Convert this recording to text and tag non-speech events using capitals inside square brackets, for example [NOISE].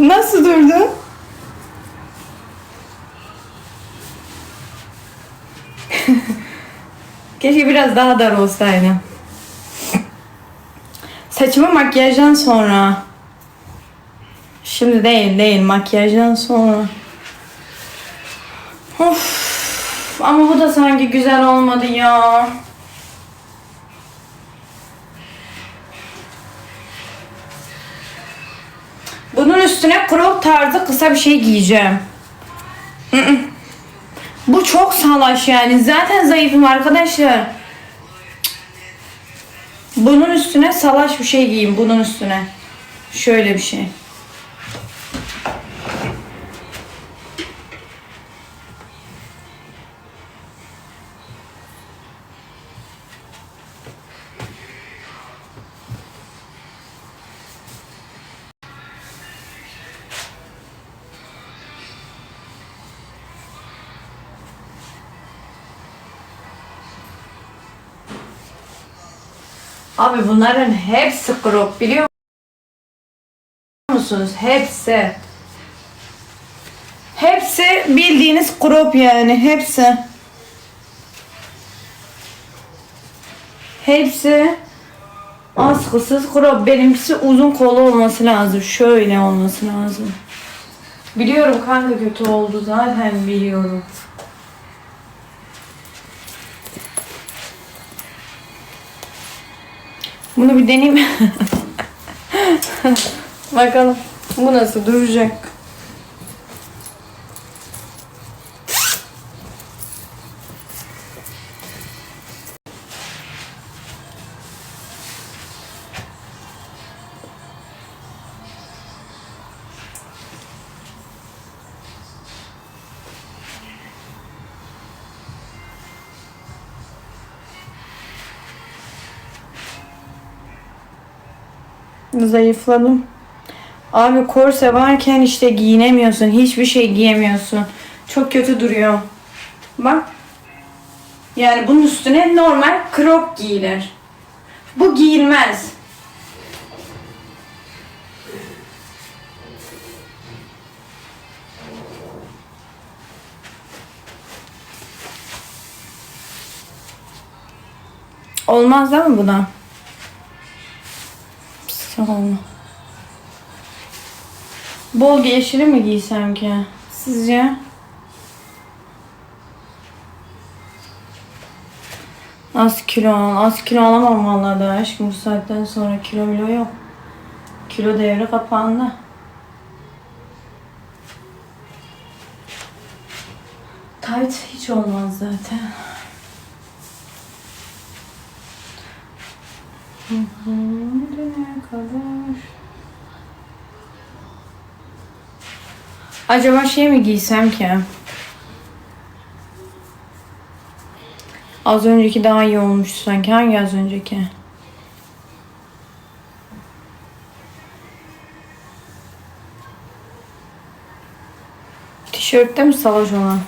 Nasıl durdu? [LAUGHS] Keşke biraz daha dar olsaydı. Saçımı makyajdan sonra. Şimdi değil değil makyajdan sonra. Of. Ama bu da sanki güzel olmadı ya. Bunun üstüne crop tarzı kısa bir şey giyeceğim. Bu çok salaş yani. Zaten zayıfım arkadaşlar. Bunun üstüne salaş bir şey giyin. Bunun üstüne. Şöyle bir şey. Abi bunların hepsi crop biliyor musunuz? Hepsi. Hepsi bildiğiniz crop yani. Hepsi. Hepsi askısız crop. Benimkisi uzun kolu olması lazım. Şöyle olması lazım. Biliyorum kanka kötü oldu zaten biliyorum. Bunu bir deneyeyim. [LAUGHS] Bakalım bu nasıl duracak. Zayıfladım. Abi korse varken işte giyinemiyorsun. Hiçbir şey giyemiyorsun. Çok kötü duruyor. Bak. Yani bunun üstüne normal crop giyilir. Bu giyilmez. Olmaz değil mi buna? Olun. Bol yeşili mi giysem ki? Sizce? Az kilo al. Az kilo alamam vallahi daha aşkım bu saatten sonra kilo milo yok. Kilo devri kapandı. Tight hiç olmaz zaten. Hı hı, ne kadar? Acaba şey mi giysem ki? Az önceki daha iyi olmuş sanki. Hangi az önceki? Tişörtte mi salaş olan?